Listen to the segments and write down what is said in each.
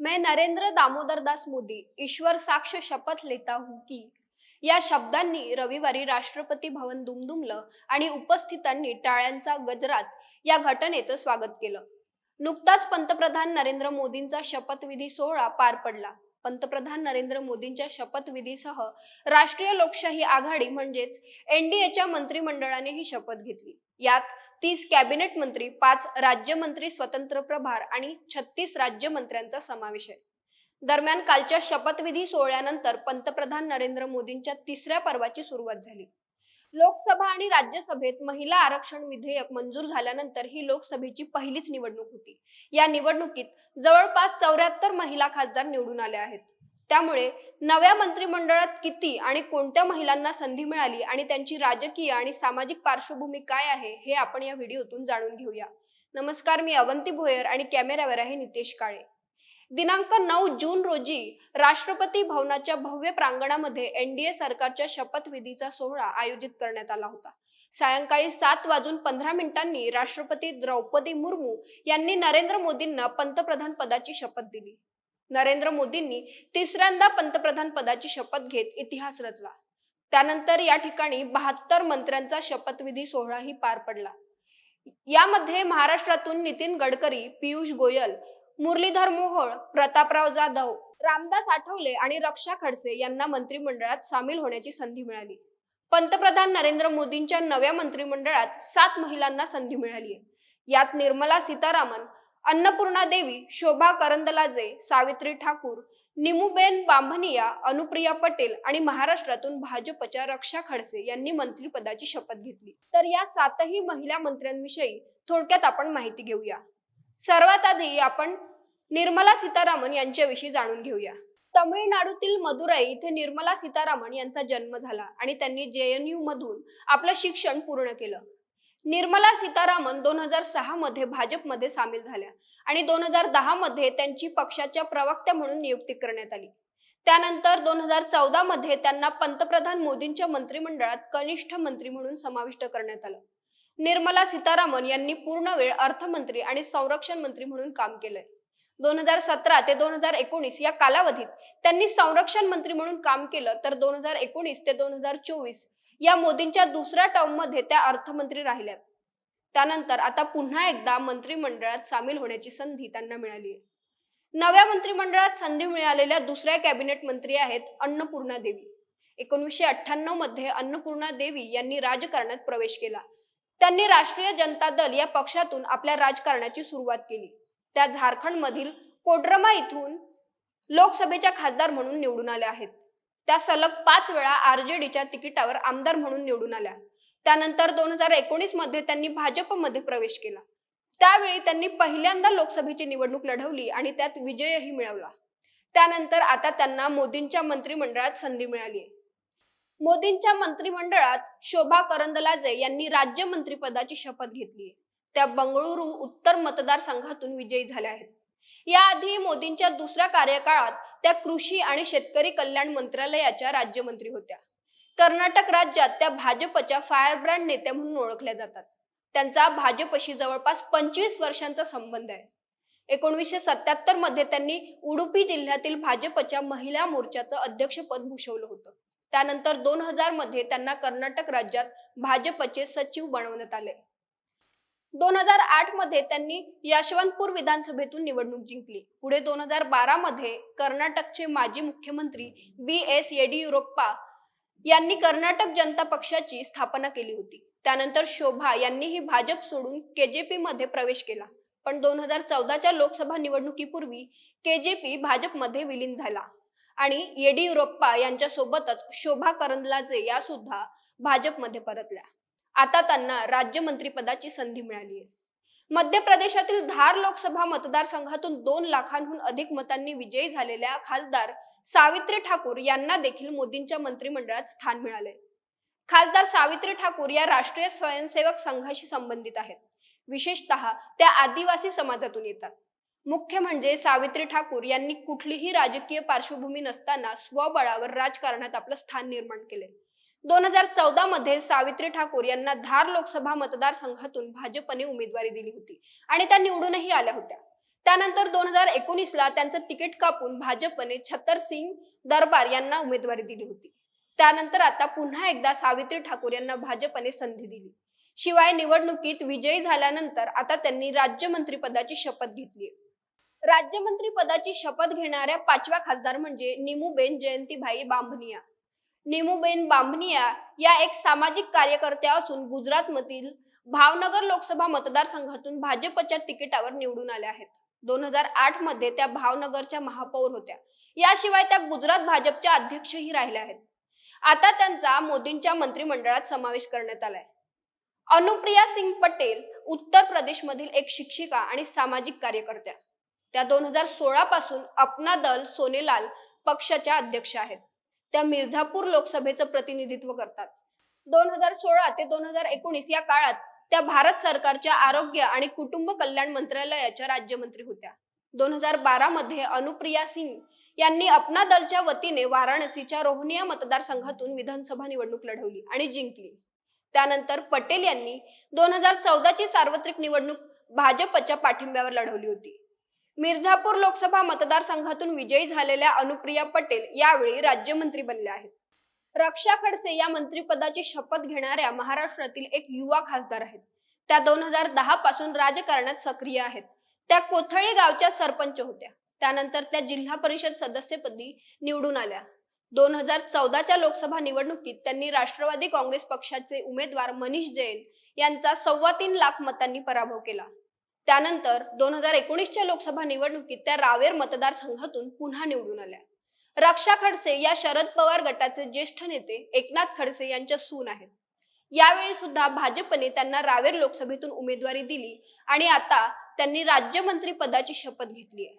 मैं नरेंद्र दामोदर दास मोदी ईश्वर साक्ष शपथ लेता हूं की या शब्दांनी रविवारी राष्ट्रपती भवन दुमदुमलं आणि उपस्थितांनी टाळ्यांचा गजरात या घटनेचं स्वागत केलं. नुकताच पंतप्रधान नरेंद्र मोदींचा शपथविधी सोहळा पार पडला. पंतप्रधान नरेंद्र मोदींच्या शपथविधीसह राष्ट्रीय लोकशाही आघाडी म्हणजेच एनडीएच्या मंत्रिमंडळाने ही शपथ घेतली. यात तीस कॅबिनेट मंत्री पाच राज्यमंत्री स्वतंत्र प्रभार आणि छत्तीस राज्यमंत्र्यांचा समावेश आहे. दरम्यान कालच्या शपथविधी सोहळ्यानंतर पंतप्रधान नरेंद्र मोदींच्या तिसऱ्या पर्वाची सुरुवात झाली. लोकसभा आणि राज्यसभेत महिला आरक्षण विधेयक मंजूर झाल्यानंतर ही लोकसभेची पहिलीच निवडणूक होती. या निवडणुकीत जवळपास चौऱ्याहत्तर महिला खासदार निवडून आल्या आहेत. त्यामुळे नव्या मंत्रिमंडळात किती आणि कोणत्या महिलांना संधी मिळाली आणि त्यांची राजकीय आणि सामाजिक पार्श्वभूमी काय आहे हे आपण या व्हिडिओतून जाणून घेऊया. नमस्कार मी अवंती भोयर आणि कॅमेऱ्यावर आहे नितेश काळे. दिनांक नऊ जून रोजी राष्ट्रपती भवनाच्या भव्य प्रांगणामध्ये एनडीए सरकारच्या शपथविधीचा सोहळा आयोजित करण्यात आला होता. सायंकाळी सात वाजून पंधरा मिनिटांनी राष्ट्रपती द्रौपदी मुर्मू यांनी नरेंद्र मोदींना पंतप्रधान पदाची शपथ दिली. नरेंद्र मोदींनी तिसऱ्यांदा पंतप्रधान पदाची शपथ घेत इतिहास रचला. त्यानंतर या ठिकाणी बहात्तर मंत्र्यांचा शपथविधी सोहळाही पार पडला. यामध्ये महाराष्ट्रातून नितीन गडकरी पियुष गोयल मुरलीधर मोहोळ प्रतापराव जाधव रामदास आठवले आणि रक्षा खडसे यांना मंत्रिमंडळात सामील होण्याची संधी मिळाली. पंतप्रधान नरेंद्र मोदींच्या नव्या मंत्रिमंडळात सात महिलांना संधी मिळाली यात निर्मला सीतारामन अन्नपूर्णा देवी शोभा करंदलाजे सावित्री ठाकूर निमुबेन बांभनिया अनुप्रिया पटेल आणि महाराष्ट्रातून भाजपच्या रक्षा खडसे यांनी मंत्रिपदाची शपथ घेतली. तर या सातही महिला मंत्र्यांविषयी थोडक्यात आपण माहिती घेऊया. सर्वात आधी आपण निर्मला सीतारामन यांच्याविषयी जाणून घेऊया. तमिळनाडूतील मदुराई इथे निर्मला सीतारामन यांचा जन्म झाला आणि त्यांनी जे एन यू मधून आपलं शिक्षण पूर्ण केलं. निर्मला सीतारामन दोन हजार सहा मध्ये भाजपमध्ये सामील झाल्या आणि दोन हजार दहा मध्ये त्यांची पक्षाच्या प्रवक्त्या म्हणून नियुक्ती करण्यात आली. त्यानंतर दोन हजार चौदा मध्ये त्यांना पंतप्रधान मोदींच्या मंत्रिमंडळात कनिष्ठ मंत्री म्हणून समाविष्ट करण्यात आलं. निर्मला सीतारामन यांनी पूर्ण वेळ अर्थमंत्री आणि संरक्षण मंत्री म्हणून काम केलंय. दोन हजार सतरा ते दोन हजार एकोणीस या कालावधीत त्यांनी संरक्षण मंत्री म्हणून काम केलं तर दोन हजार एकोणीस ते दोन हजार चोवीस या मोदींच्या दुसऱ्या टर्ममध्ये त्या अर्थमंत्री राहिल्यात. त्यानंतर आता पुन्हा एकदा मंत्रिमंडळात सामील होण्याची संधी त्यांना मिळाली आहे. नव्या मंत्रिमंडळात संधी मिळालेल्या दुसऱ्या कॅबिनेट मंत्री आहेत अन्नपूर्णा देवी. एकोणीसशे अठ्ठ्याण्णवमध्ये अन्नपूर्णा देवी यांनी राजकारणात प्रवेश केला. त्यांनी राष्ट्रीय जनता दल या पक्षातून आपल्या राजकारणाची सुरुवात केली. त्या झारखंड मधील कोडरमा इथून लोकसभेच्या खासदार म्हणून निवडून आल्या आहेत. त्या सलग पाच वेळा आरजेडीच्या तिकिटावर आमदार म्हणून निवडून आल्या. त्यानंतर दोन हजार एकोणीसमध्ये त्यांनी भाजपमध्ये प्रवेश केला. त्यावेळी त्यांनी पहिल्यांदा लोकसभेची निवडणूक लढवली आणि त्यात विजयही मिळवला. त्यानंतर आता त्यांना मोदींच्या मंत्रिमंडळात संधी मिळाली मोदींच्या मंत्रिमंडळात शोभा करंदलाजे यांनी राज्यमंत्रीपदाची शपथ घेतली त्या बंगळुरू उत्तर मतदारसंघातून विजयी झाल्या आहेत. याआधी मोदींच्या दुसऱ्या कार्यकाळात त्या कृषी आणि शेतकरी कल्याण मंत्रालयाच्या राज्यमंत्री होत्या. कर्नाटक राज्यात त्या भाजपच्या फायरब्रँड नेत्या म्हणून ओळखल्या जातात. त्यांचा भाजपशी जवळपास पंचवीस वर्षांचा संबंध आहे. एकोणीसशे सत्याहत्तरमध्ये त्यांनी उडुपी जिल्ह्यातील भाजपच्या महिला मोर्चाचं अध्यक्षपद भूषवलं होतं. त्यानंतर दोन हजारमध्ये त्यांना कर्नाटक राज्यात भाजपचे सचिव बनवण्यात आले. दोन हजार आठमध्ये त्यांनी यशवंतपूर विधानसभेतून निवडणूक जिंकली. पुढे दोन हजार बारा मध्ये कर्नाटकचे माजी मुख्यमंत्री बी एस येडियुरप्पा यांनी कर्नाटक जनता पक्षाची स्थापना केली होती. त्यानंतर शोभा यांनीही भाजप सोडून केजेपी मध्ये प्रवेश केला. पण दोन हजार चौदाच्या लोकसभा निवडणुकीपूर्वी केजेपी भाजपमध्ये विलीन झाला आणि येडियुरप्पा यांच्या सोबतच शोभा करंदलाजे या सुद्धा भाजपमध्ये परतल्या. आता त्यांना राज्यमंत्रीपदाची संधी मिळाली आहे. मध्य प्रदेशातील धार लोकसभा मतदारसंघातून दोन लाखांहून अधिक मतांनी विजयी झालेल्या खासदार सावित्री ठाकूर यांना देखील मोदींच्या मंत्रिमंडळात स्थान मिळाले खासदार सावित्री ठाकूर या राष्ट्रीय स्वयंसेवक संघाशी संबंधित आहेत. विशेषतः त्या आदिवासी समाजातून येतात. मुख्य म्हणजे सावित्री ठाकूर यांनी कुठलीही राजकीय पार्श्वभूमी नसताना स्वबळावर राजकारणात आपलं स्थान निर्माण केले दोन हजार चौदा मध्ये सावित्री ठाकूर यांना धार लोकसभा मतदारसंघातून भाजपने उमेदवारी दिली होती आणि त्या निवडूनही आल्या होत्या. त्यानंतर दोन हजार एकोणीस ला त्यांचं तिकीट कापून भाजपने छतर सिंग दरबार यांना उमेदवारी दिली होती. त्यानंतर आता पुन्हा एकदा सावित्री ठाकूर यांना भाजपने संधी दिली. शिवाय निवडणुकीत विजयी झाल्यानंतर आता त्यांनी राज्यमंत्री पदाची शपथ घेतली राज्यमंत्री पदाची शपथ घेणाऱ्या पाचव्या खासदार म्हणजे निमूबेन जयंतीभाई बांभनिया नेमुबेन बांभनिया या एक सामाजिक कार्यकर्त्या असून गुजरातमधील भावनगर लोकसभा मतदारसंघातून भाजपच्या तिकिटावर निवडून आल्या आहेत. दोन हजार आठमध्ये त्या भावनगरच्या महापौर होत्या. याशिवाय त्या गुजरात भाजपच्या अध्यक्षही राहिल्या आहेत. आता त्यांचा मोदींच्या मंत्रिमंडळात समावेश करण्यात आलाय. अनुप्रिया सिंग पटेल उत्तर प्रदेशमधील एक शिक्षिका आणि सामाजिक कार्यकर्त्या. त्या दोन हजार सोळा पासून अपना दल सोनेलाल पक्षाच्या अध्यक्ष आहेत. त्या मिर्झापूर लोकसभेचं प्रतिनिधित्व करतात. दोन हजार सोळा ते दोन हजार एकोणीस या काळात त्या भारत सरकारच्या आरोग्य आणि कुटुंब कल्याण मंत्रालयाच्या राज्यमंत्री होत्या. दोन हजार बारा मध्ये अनुप्रिया सिंग यांनी अपना दलच्या वतीने वाराणसीच्या रोहनिया मतदारसंघातून विधानसभा निवडणूक लढवली आणि जिंकली. त्यानंतर पटेल यांनी दोन हजार चौदाची सार्वत्रिक निवडणूक भाजपच्या पाठिंब्यावर लढवली होती. मिर्झापूर लोकसभा मतदारसंघातून विजयी झालेल्या अनुप्रिया पटेल यावेळी राज्यमंत्री बनल्या आहेत. रक्षा खडसे या मंत्रिपदाची शपथ घेणाऱ्या महाराष्ट्रातील एक युवा खासदार आहेत. त्या दोन हजार दहा पासून राजकारणात सक्रिय आहेत. त्या कोथळी गावच्या सरपंच होत्या. त्यानंतर त्या जिल्हा परिषद सदस्यपदी निवडून आल्या. दोन हजार चौदाच्या लोकसभा निवडणुकीत त्यांनी राष्ट्रवादी काँग्रेस पक्षाचे उमेदवार मनीष जैन यांचा सव्वा तीन लाख मतांनी पराभव केला. त्यानंतर दोन हजार एकोणीसच्या लोकसभा निवडणुकीत त्या रावेर मतदारसंघातून पुन्हा निवडून आल्या. रक्षा खडसे या शरद पवार गटाचे ज्येष्ठ नेते एकनाथ खडसे यांच्या सून आहेत. यावेळी सुद्धा भाजपने त्यांना रावेर लोकसभेतून उमेदवारी दिली आणि आता त्यांनी राज्यमंत्री पदाची शपथ घेतली आहे.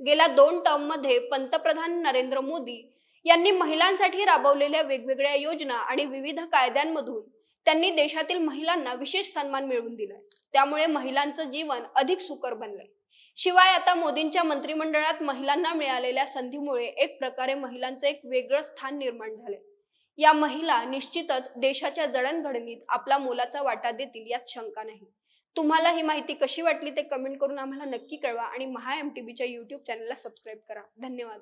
गेल्या दोन टर्ममध्ये पंतप्रधान नरेंद्र मोदी यांनी महिलांसाठी राबवलेल्या वेगवेगळ्या योजना आणि विविध कायद्यांमधून त्यांनी देशातील महिलांना विशेष सन्मान मिळवून दिलाय. त्यामुळे महिलांचं जीवन अधिक सुकर बनलंय. शिवाय आता मोदींच्या मंत्रिमंडळात महिलांना मिळालेल्या संधीमुळे एक प्रकारे महिलांचं एक वेगळं स्थान निर्माण झालंय. या महिला निश्चितच देशाच्या जडणघडणीत आपला मोलाचा वाटा देतील यात शंका नाही. तुम्हाला ही माहिती कशी वाटली ते कमेंट करून आम्हाला नक्की कळवा आणि महा एम टी बीच्या युट्यूब चॅनलला सबस्क्राईब करा. धन्यवाद.